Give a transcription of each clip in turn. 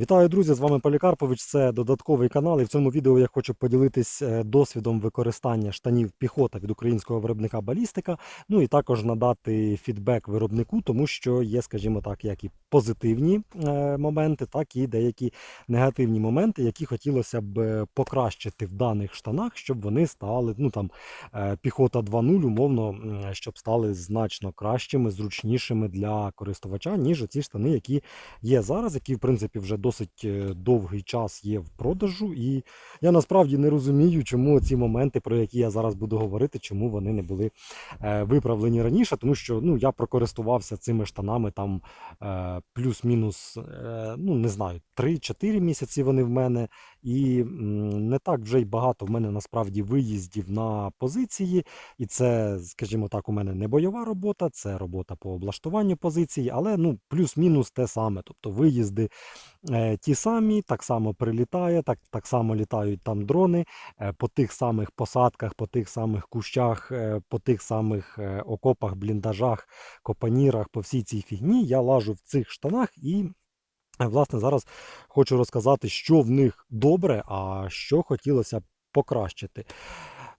Вітаю, друзі! З вами Полікарпович. Це додатковий канал. І в цьому відео я хочу поділитись е, досвідом використання штанів піхота від українського виробника Балістика. Ну і також надати фідбек виробнику, тому що є, скажімо так, як і позитивні е, моменти, так і деякі негативні моменти, які хотілося б е, покращити в даних штанах, щоб вони стали ну там піхота 2.0, умовно, щоб стали значно кращими, зручнішими для користувача, ніж ці штани, які є зараз, які в принципі вже досить е, довгий час є в продажу. І я насправді не розумію, чому ці моменти, про які я зараз буду говорити, чому вони не були е, виправлені раніше, тому що ну я прокористувався цими штанами там е, плюс-мінус, ну не знаю, 3-4 місяці вони в мене, і не так вже й багато в мене насправді виїздів на позиції. І це, скажімо так, у мене не бойова робота, це робота по облаштуванню позиції, але ну плюс-мінус те саме. Тобто виїзди е, ті самі, так само прилітає, так, так само літають там дрони е, по тих самих посадках, по тих самих кущах, е, по тих самих е, окопах, бліндажах, копанірах, по всій цій фігні. Я лажу в цих штанах і. Власне, зараз хочу розказати, що в них добре, а що хотілося б покращити.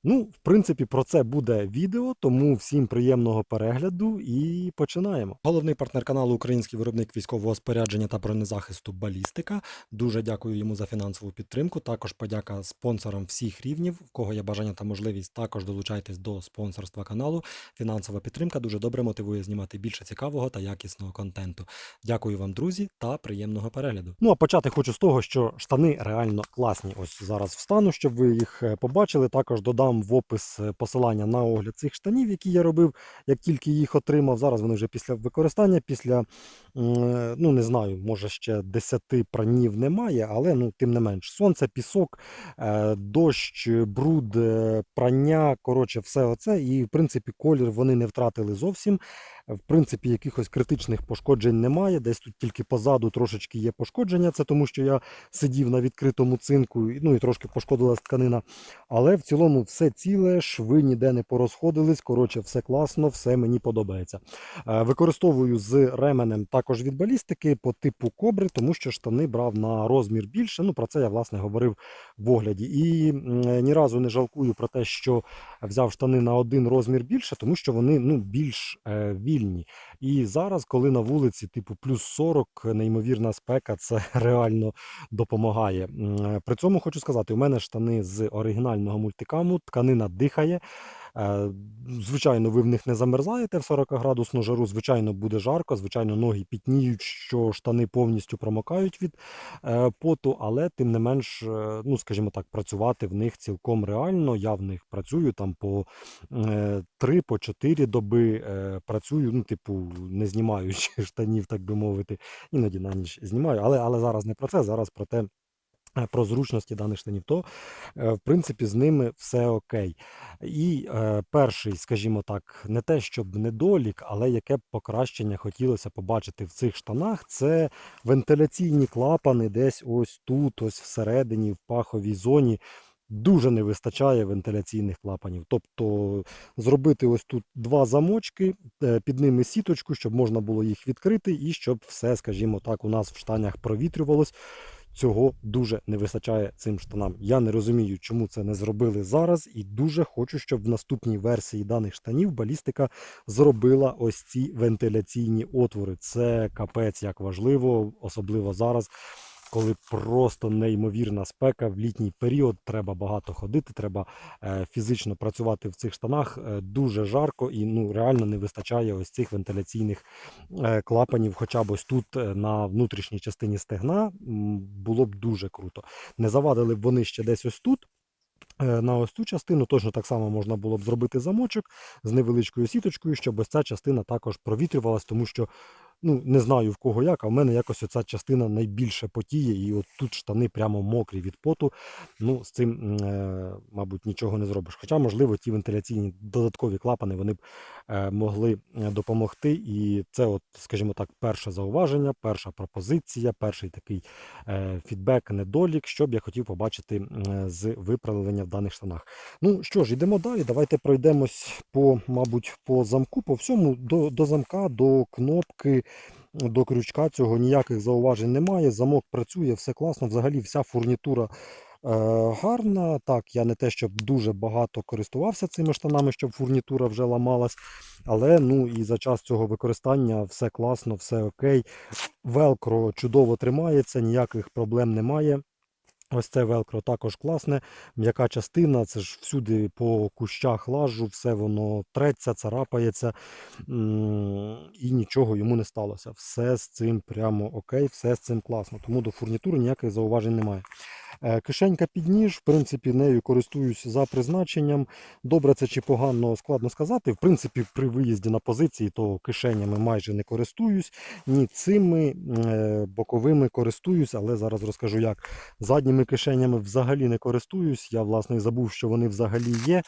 Ну, в принципі, про це буде відео, тому всім приємного перегляду і починаємо. Головний партнер каналу Український виробник військового спорядження та бронезахисту Балістика. Дуже дякую йому за фінансову підтримку. Також подяка спонсорам всіх рівнів. В кого є бажання та можливість, також долучайтесь до спонсорства каналу. Фінансова підтримка дуже добре мотивує знімати більше цікавого та якісного контенту. Дякую вам, друзі, та приємного перегляду. Ну а почати хочу з того, що штани реально класні. Ось зараз встану, щоб ви їх е, побачили. Також додам в опис е, посилання на огляд цих штанів, які я робив, як тільки їх отримав. Зараз вони вже після використання, після е, ну не знаю, може ще 10 пранів немає, але ну тим не менш, сонце, пісок, е, дощ, бруд, прання, коротше, все оце. І в принципі колір вони не втратили зовсім. В принципі, якихось критичних пошкоджень немає. Десь тут тільки позаду трошечки є пошкодження. Це тому, що я сидів на відкритому цинку, ну і трошки пошкодилась тканина. Але в цілому все ціле, шви ніде не порозходились. Коротше, все класно, все мені подобається. Е, Використовую з ременем також від балістики по типу кобри, тому що штани брав на розмір більше. Ну про це я власне говорив в огляді. І е, ні разу не жалкую про те, що взяв штани на один розмір більше, тому що вони ну більш е, вільні. І зараз, коли на вулиці, типу, плюс 40, неймовірна спека, це реально допомагає. Е, При цьому хочу сказати, у мене штани з оригінального мультикаму, тканина дихає. Е, Звичайно, ви в них не замерзаєте в 40 градусну жару. Звичайно, буде жарко, звичайно, ноги пітніють, що штани повністю промокають від е, поту, але тим не менш, е, ну скажімо так, працювати в них цілком реально. Я в них працюю там по 3 по 4 доби працюю. Ну, типу, не знімаючи штанів, так би мовити. Іноді на ніч знімаю, але, але зараз не про це, зараз про те. Е, Про зручності даних штанів, то е, в принципі з ними все окей. І е, перший, скажімо так, не те, щоб недолік, але яке б покращення хотілося побачити в цих штанах, це вентиляційні клапани десь ось тут, ось всередині, в паховій зоні. Дуже не вистачає вентиляційних клапанів. Тобто зробити ось тут два замочки, е, під ними сіточку, щоб можна було їх відкрити, і щоб все, скажімо так, у нас в штанях провітрювалось. Цього дуже не вистачає цим штанам. Я не розумію, чому це не зробили зараз, і дуже хочу, щоб в наступній версії даних штанів балістика зробила ось ці вентиляційні отвори. Це капець як важливо, особливо зараз. Коли просто неймовірна спека в літній період, треба багато ходити, треба е, фізично працювати в цих штанах. Е, дуже жарко і ну реально не вистачає ось цих вентиляційних е, клапанів, хоча б ось тут на внутрішній частині стегна було б дуже круто. Не завадили б вони ще десь ось тут. На ось цю частину точно так само можна було б зробити замочок з невеличкою сіточкою, щоб ось ця частина також провітрювалась, тому що ну не знаю в кого як, а в мене якось оця частина найбільше потіє, і от тут штани прямо мокрі від поту. Ну з цим, е, мабуть, нічого не зробиш. Хоча, можливо, ті вентиляційні додаткові клапани вони б е, могли е, допомогти. І це, от, скажімо так, перше зауваження, перша пропозиція, перший такий фідбек, недолік, що б я хотів побачити з виправлення в даних штанах. Ну що ж, йдемо далі. Давайте пройдемось по, мабуть, по замку, по всьому, до, до замка, до кнопки. До крючка цього ніяких зауважень немає. Замок працює, все класно. Взагалі вся фурнітура е, гарна. Так, я не те, щоб дуже багато користувався цими штанами, щоб фурнітура вже ламалась. Але ну і за час цього використання все класно, все окей. Велкро чудово тримається, ніяких проблем немає. Ось це велкро також класне, м'яка частина, це ж всюди по кущах лажу, все воно треться, царапається і нічого йому не сталося. Все з цим прямо окей, все з цим класно. Тому до фурнітури ніяких зауважень немає. Е, Кишенька під ніж, в принципі, нею користуюсь за призначенням. Добре це чи погано, складно сказати. В принципі, при виїзді на позиції, то кишенями майже не користуюсь. Ні цими е, боковими користуюсь, але зараз розкажу як. Задніми кишенями взагалі не користуюсь. Я, власне, забув, що вони взагалі є.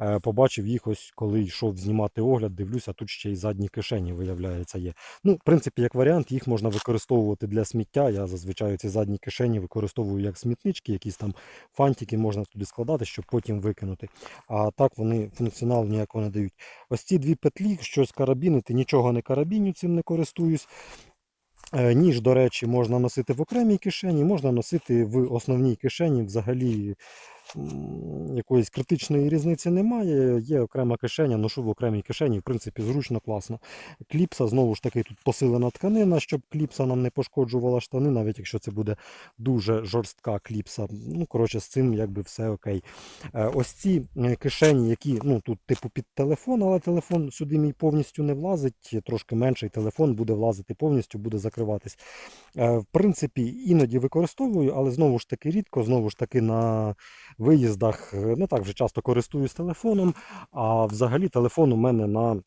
Е, Побачив їх ось, коли йшов знімати огляд, дивлюся, тут ще й задні кишені, виявляється, є. Ну, в принципі, як варіант, їх можна використовувати для сміття. Я зазвичай ці задні кишені використовую як смітнички, якісь там фантики можна туди складати, щоб потім викинути. А так вони функціонал ніякого не дають. Ось ці дві петлі, щось карабінити, нічого не карабіню, цим не користуюсь. Е, Ніж, до речі, можна носити в окремій кишені, можна носити в основній кишені. Взагалі якоїсь критичної різниці немає. Є окрема кишеня, ношу в окремій кишені, в принципі, зручно, класно. Кліпса, знову ж таки, тут посилена тканина, щоб кліпса нам не пошкоджувала штани, навіть якщо це буде дуже жорстка кліпса. Ну, коротше, з цим якби все окей. Е, Ось ці е, кишені, які ну, тут типу під телефон, але телефон сюди мій повністю не влазить, трошки менший телефон буде влазити повністю, буде закриватись. Е, В принципі, іноді використовую, але знову ж таки рідко, знову ж таки на виїздах е, не так вже часто користуюсь телефоном, а взагалі телефон у мене на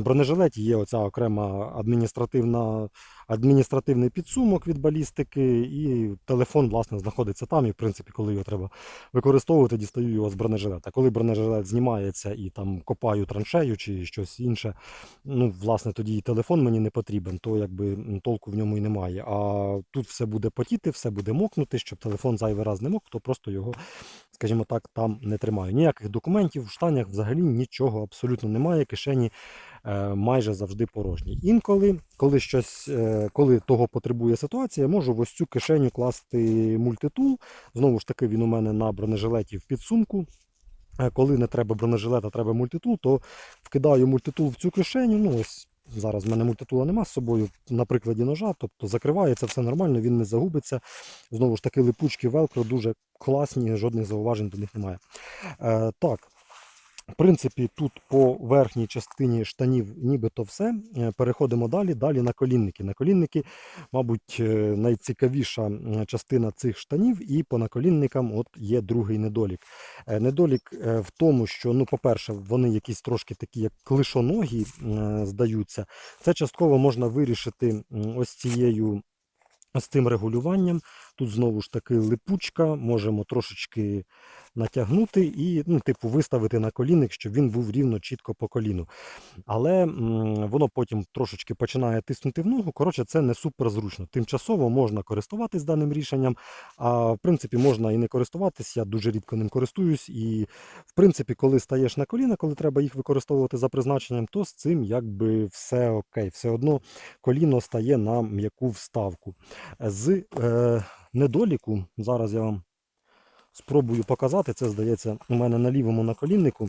бронежилеті є оця окрема адміністративна, адміністративний підсумок від балістики, і телефон, власне, знаходиться там. І, в принципі, коли його треба використовувати, дістаю його з бронежилета. Коли бронежилет знімається і там копаю траншею чи щось інше, ну, власне, тоді і телефон мені не потрібен, то якби толку в ньому і немає. А тут все буде потіти, все буде мокнути, щоб телефон зайвий раз не мок, то просто його, скажімо так, там не тримаю. Ніяких документів в штанях взагалі нічого абсолютно немає. Кишені е, майже завжди порожні. Інколи, коли щось, е, коли того потребує ситуація, можу в ось цю кишеню класти мультитул. Знову ж таки, він у мене на бронежилеті в підсумку. Е, Коли не треба бронежилета, треба мультитул, то вкидаю мультитул в цю кишеню. Ну, ось зараз в мене мультитула нема з собою на прикладі ножа, тобто закривається все нормально, він не загубиться. Знову ж таки, липучки велкро дуже класні, жодних зауважень до них немає. Е, так. В принципі, тут по верхній частині штанів нібито все. Е, Переходимо далі. Далі на колінники. Наколінники, мабуть, е, найцікавіша частина цих штанів, і по наколінникам от є другий недолік. Е, Недолік в тому, що, ну, по-перше, вони якісь трошки такі, як клишоногі здаються. Це частково можна вирішити ось цією. З цим регулюванням тут знову ж таки липучка, можемо трошечки натягнути і, ну, типу, виставити на колінник, щоб він був рівно чітко по коліну. Але м, воно потім трошечки починає тиснути в ногу. Коротше, це не супер зручно. Тимчасово можна користуватись даним рішенням, а в принципі можна і не користуватись. Я дуже рідко ним користуюсь. І в принципі, коли стаєш на коліна, коли треба їх використовувати за призначенням, то з цим якби все окей. Все одно коліно стає на м'яку вставку. З е, недоліку, зараз я вам спробую показати, це здається у мене на лівому наколіннику.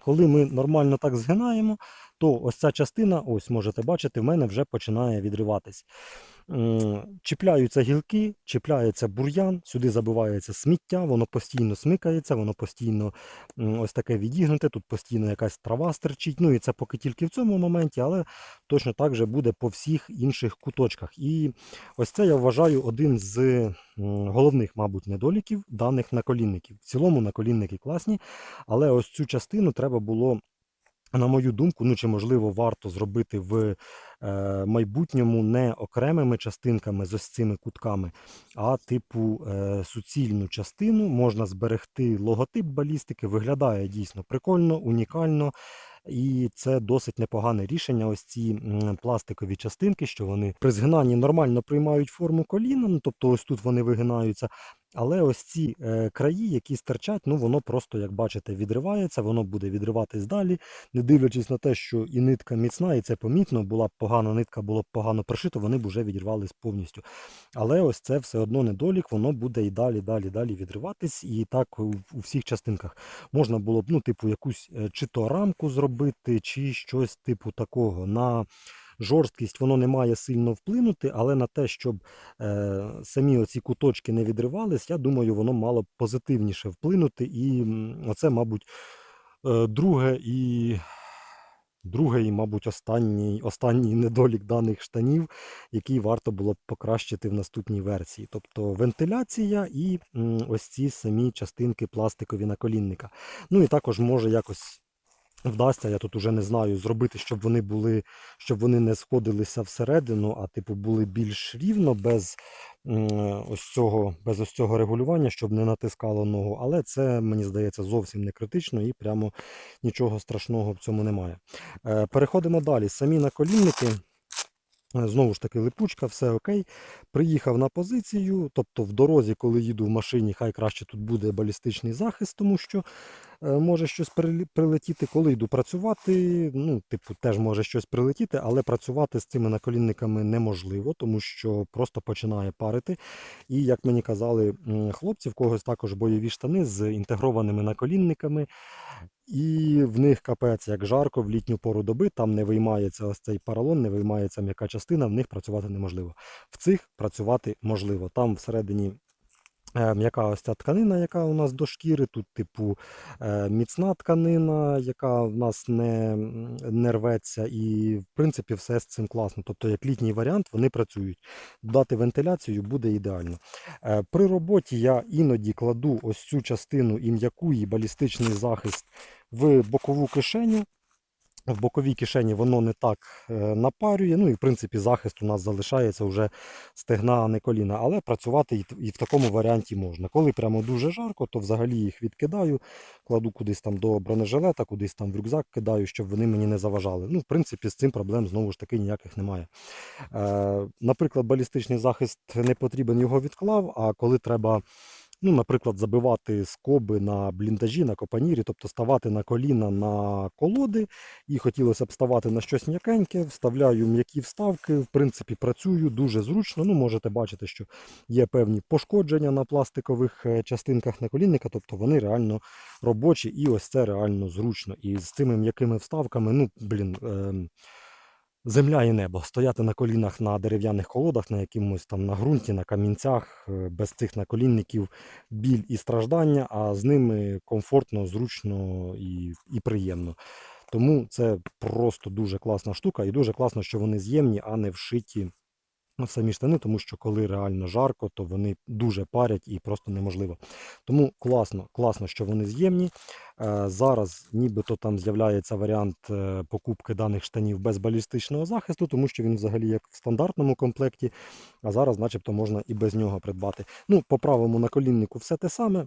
Коли ми нормально так згинаємо, то ось ця частина, ось можете бачити, в мене вже починає відриватись. Чіпляються гілки, чіпляється бур'ян, сюди забивається сміття, воно постійно смикається, воно постійно ось таке відігнуте, тут постійно якась трава стерчить. Ну і це поки тільки в цьому моменті, але точно так же буде по всіх інших куточках. І ось це я вважаю один з головних, мабуть, недоліків даних наколінників. В цілому наколінники класні, але ось цю частину треба було. На мою думку, ну чи можливо варто зробити в е, майбутньому не окремими частинками з ось цими кутками, а типу е, суцільну частину. Можна зберегти логотип балістики, виглядає дійсно прикольно, унікально. І це досить непогане рішення. Ось ці пластикові частинки, що вони при згинанні нормально приймають форму коліна, ну тобто ось тут вони вигинаються. Але ось ці е, краї, які стирчать, ну воно просто, як бачите, відривається, воно буде відриватись далі, не дивлячись на те, що і нитка міцна, і це помітно, була б погана нитка, було б погано пришито, вони б вже відірвались повністю. Але ось це все одно недолік, воно буде і далі, далі, далі відриватись, і так у, у всіх частинках. Можна було б, ну, типу, якусь е, чи то рамку зробити, чи щось типу такого. На жорсткість воно не має сильно вплинути, але на те, щоб е, самі оці куточки не відривались, я думаю, воно мало б позитивніше вплинути. І оце, мабуть, е, друге і. Другий, мабуть, останній, останній недолік даних штанів, який варто було б покращити в наступній версії. Тобто вентиляція і ось ці самі частинки пластикові наколінника. Ну і також може якось вдасться, я тут уже не знаю, зробити, щоб вони були, щоб вони не сходилися всередину, а типу були більш рівно, без ось цього, без ось цього регулювання, щоб не натискало ногу. Але це, мені здається, зовсім не критично і прямо нічого страшного в цьому немає. Е, Переходимо далі. Самі наколінники. Е, Знову ж таки, липучка, все окей. Приїхав на позицію, тобто в дорозі, коли їду в машині, хай краще тут буде балістичний захист, тому що е, може щось прилетіти. Коли йду працювати, ну, типу, теж може щось прилетіти, але працювати з цими наколінниками неможливо, тому що просто починає парити. І як мені казали хлопці, в когось також бойові штани з інтегрованими наколінниками. І в них капець як жарко в літню пору доби, там не виймається ось цей поролон, не виймається м'яка частина, в них працювати неможливо. В цих працювати можливо. Там всередині м'яка ось ця тканина, яка у нас до шкіри, тут, типу, е, міцна тканина, яка в нас не, не рветься, і в принципі все з цим класно. Тобто, як літній варіант, вони працюють. Дати вентиляцію буде ідеально. Е, При роботі я іноді кладу ось цю частину і м'яку, балістичний захист в бокову кишеню. В боковій кишені воно не так е, напарює. Ну і в принципі захист у нас залишається вже стегна, а не коліна. Але працювати і, в такому варіанті можна. Коли прямо дуже жарко, то взагалі їх відкидаю, кладу кудись там до бронежилета, кудись там в рюкзак кидаю, щоб вони мені не заважали. Ну, в принципі, з цим проблем знову ж таки ніяких немає. Е, наприклад, балістичний захист не потрібен, його відклав, а коли треба. Ну, наприклад, забивати скоби на бліндажі, на копанірі, тобто ставати на коліна на колоди, і хотілося б ставати на щось м'якеньке, вставляю м'які вставки, в принципі, працюю дуже зручно. Ну, можете бачити, що є певні пошкодження на пластикових е, частинках наколінника, тобто вони реально робочі, і ось це реально зручно. І з цими м'якими вставками, ну, блін. ем, Земля і небо. Стояти на колінах на дерев'яних колодах, на якомусь там на ґрунті, на камінцях, е, без цих наколінників біль і страждання, а з ними комфортно, зручно і, і приємно. Тому це просто дуже класна штука, і дуже класно, що вони з'ємні, а не вшиті самі штани, тому що коли реально жарко, то вони дуже парять і просто неможливо. Тому класно, класно, що вони з'ємні. Е, Зараз нібито там з'являється варіант е, покупки даних штанів без балістичного захисту, тому що він взагалі як в стандартному комплекті, а зараз начебто можна і без нього придбати. Ну, по правому наколіннику все те саме.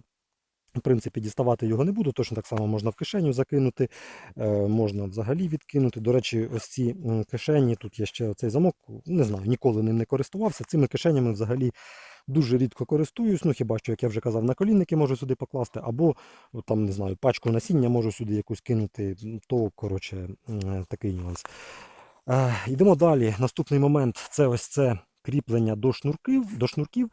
В принципі, діставати його не буду, точно так само можна в кишеню закинути, е, можна взагалі відкинути. До речі, ось ці кишені, тут є ще цей замок, не знаю, ніколи ним не користувався. Цими кишенями взагалі дуже рідко користуюсь. Ну хіба що, як я вже казав, на колінники можу сюди покласти, або там, не знаю, пачку насіння можу сюди якусь кинути, то коротше такий нюанс. Е, Йдемо далі. Наступний момент це ось це кріплення до шнурків. До шнурків.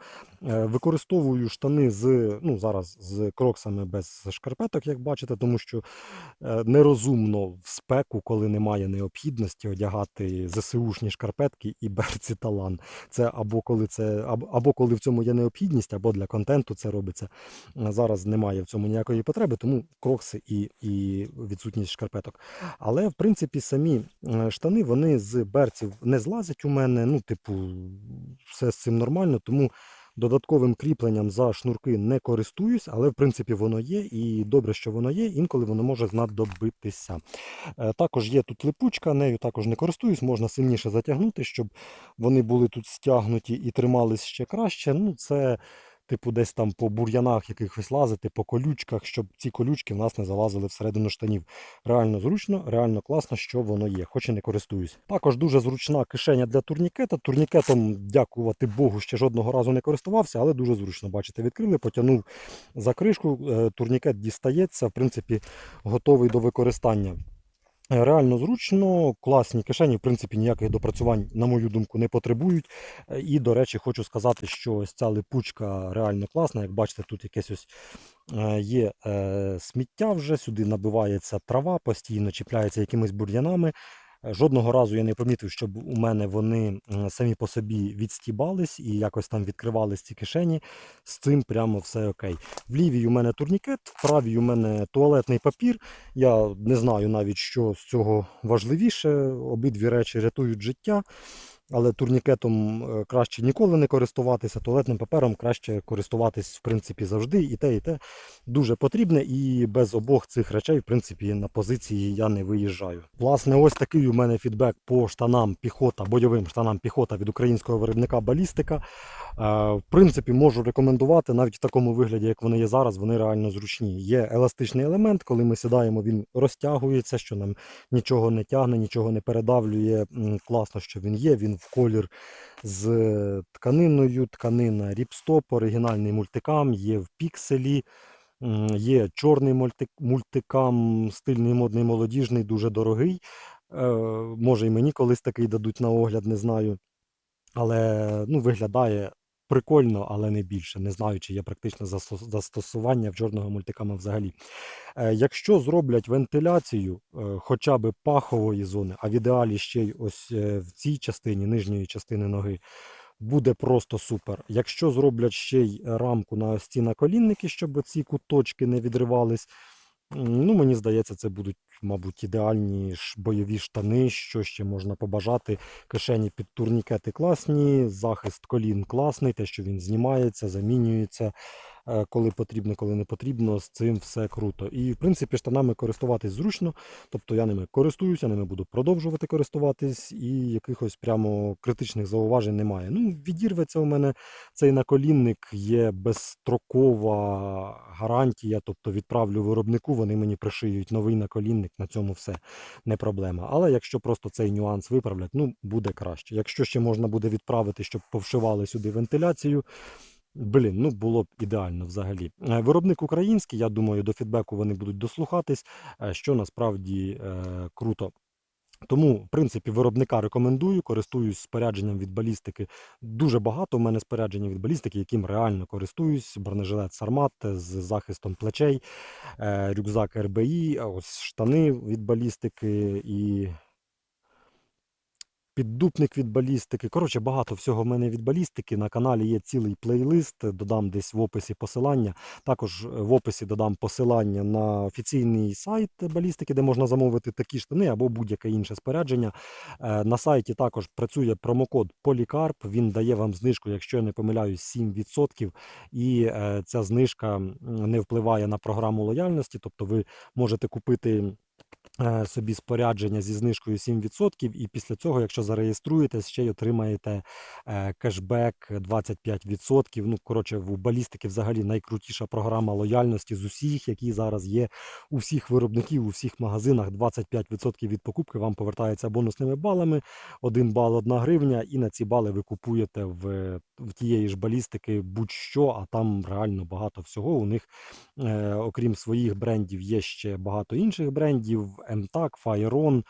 Е, Використовую штани з, ну, зараз з кроксами без шкарпеток, як бачите, тому що е, нерозумно в спеку, коли немає необхідності одягати ЗСУшні шкарпетки і берці талан. Це або коли це, або, коли в цьому є необхідність, або для контенту це робиться. Е, Зараз немає в цьому ніякої потреби, тому крокси і, і відсутність шкарпеток. Але в принципі самі штани вони з берців не злазять у мене. Ну, типу, все з цим нормально, тому додатковим кріпленням за шнурки не користуюсь, але в принципі воно є, і добре, що воно є, інколи воно може знадобитися. Е, Також є тут липучка, нею також не користуюсь, можна сильніше затягнути, щоб вони були тут стягнуті і тримались ще краще. Ну, це типу, десь там по бур'янах якихось лазити, по колючках, щоб ці колючки в нас не залазили всередину штанів. Реально зручно, реально класно, що воно є, хоч і не користуюсь. Також дуже зручна кишеня для турнікета. Турнікетом, дякувати Богу, ще жодного разу не користувався, але дуже зручно. Бачите, відкрили, потягнув за кришку, е, турнікет дістається, в принципі, готовий до використання. Реально зручно, класні кишені, в принципі, ніяких допрацювань, на мою думку, не потребують. Е, І, до речі, хочу сказати, що ось ця липучка реально класна. Як бачите, тут якесь ось е, є е, сміття вже, сюди набивається трава, постійно чіпляється якимись бур'янами. Жодного разу я не помітив, щоб у мене вони самі по собі відстібались і якось там відкривались ці кишені. З цим прямо все окей. В лівій у мене турнікет, в правій у мене туалетний папір. Я не знаю навіть, що з цього важливіше. Обидві речі рятують життя. Але турнікетом е, краще ніколи не користуватися, туалетним папером краще користуватись в принципі завжди. І те, і те дуже потрібне. І без обох цих речей, в принципі, на позиції я не виїжджаю. Власне, ось такий у мене фідбек по штанам піхота, бойовим штанам піхота від українського виробника Балістика. Е, В принципі, можу рекомендувати навіть в такому вигляді, як вони є зараз, вони реально зручні. Є еластичний елемент, коли ми сідаємо, він розтягується, що нам нічого не тягне, нічого не передавлює. Класно, що він є. Він в колір з тканиною, тканина ріпстоп, оригінальний мультикам, є в пікселі. Є чорний мультикам, стильний, модний, молодіжний, дуже дорогий. Е, Може і мені колись такий дадуть на огляд, не знаю. Але ну, виглядає прикольно, але не більше. Не знаю, чи є практичне застосування в чорного мультикама взагалі. Е, Якщо зроблять вентиляцію е, хоча б пахової зони, а в ідеалі ще й ось е, в цій частині, нижньої частини ноги, буде просто супер. Якщо зроблять ще й рамку на ось ці наколінники, щоб ці куточки не відривались, ну мені здається, це будуть, мабуть, ідеальні ж бойові штани. Що ще можна побажати? Кишені під турнікети класні, захист колін класний, те, що він знімається, замінюється. е, Коли потрібно, коли не потрібно, з цим все круто. І в принципі штанами користуватись зручно. Тобто я ними користуюся, ними буду продовжувати користуватись, і якихось прямо критичних зауважень немає. Ну, відірветься у мене цей наколінник, є безстрокова гарантія, тобто відправлю виробнику, вони мені пришиють новий наколінник, на цьому все не проблема. Але якщо просто цей нюанс виправлять, ну буде краще. Якщо ще можна буде відправити, щоб повшивали сюди вентиляцію. Блін, ну було б ідеально взагалі. Е, Виробник український, я думаю, до фідбеку вони будуть дослухатись, е, що насправді е, круто. Тому, в принципі, виробника рекомендую, користуюсь спорядженням від балістики. Дуже багато у мене спорядження від балістики, яким реально користуюсь. Бронежилет Сармат з захистом плечей, е, рюкзак РБІ, ось штани від балістики і піддупник від балістики. Коротше, багато всього в мене від балістики. На каналі є цілий плейлист, додам десь в описі посилання. Також е, в описі додам посилання на офіційний сайт балістики, де можна замовити такі штани або будь-яке інше спорядження. Е, На сайті також працює промокод Полікарп. Він дає вам знижку, якщо я не помиляюсь, 7%. І е, ця знижка не впливає на програму лояльності, тобто ви можете купити собі спорядження зі знижкою 7%, і після цього, якщо зареєструєтесь, ще й отримаєте е, кешбек 25%. Ну, коротше, в балістики взагалі найкрутіша програма лояльності з усіх, які зараз є у всіх виробників, у всіх магазинах. 25% від покупки вам повертається бонусними балами. 1 бал 1 гривня, і на ці бали ви купуєте в, в тієї ж балістики будь-що, а там реально багато всього. У них Е, окрім своїх брендів, є ще багато інших брендів: Fireon.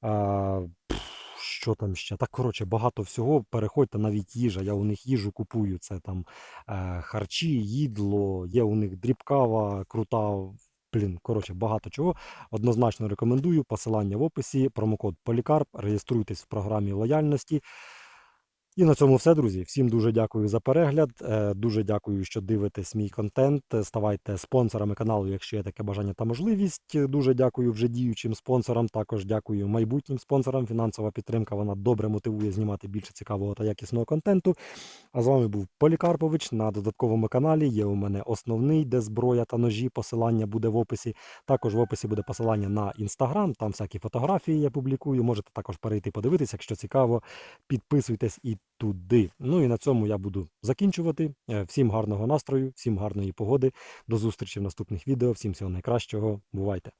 А, пф, що там ще? Так, коротше, багато всього. Переходьте навіть їжа. Я у них їжу купую. Це там е, харчі, їдло, є у них дрібкава, крута. Блін, коротше, багато чого. Однозначно рекомендую. Посилання в описі, промокод Полікарп. Реєструйтесь в програмі лояльності. І на цьому все, друзі. Всім дуже дякую за перегляд. е, Дуже дякую, що дивитесь мій контент. Ставайте спонсорами каналу, якщо є таке бажання та можливість. Дуже дякую вже діючим спонсорам. Також дякую майбутнім спонсорам. Фінансова підтримка вона добре мотивує знімати більше цікавого та якісного контенту. А з вами був Полікарпович на додатковому каналі. Є у мене основний, де зброя та ножі. Посилання буде в описі. Також в описі буде посилання на інстаграм. Там всякі фотографії я публікую. Можете також перейти подивитися, якщо цікаво. Підписуйтесь і туди. Ну і на цьому я буду закінчувати. Е, Всім гарного настрою, всім гарної погоди. До зустрічі в наступних відео. Всім всього найкращого. Бувайте!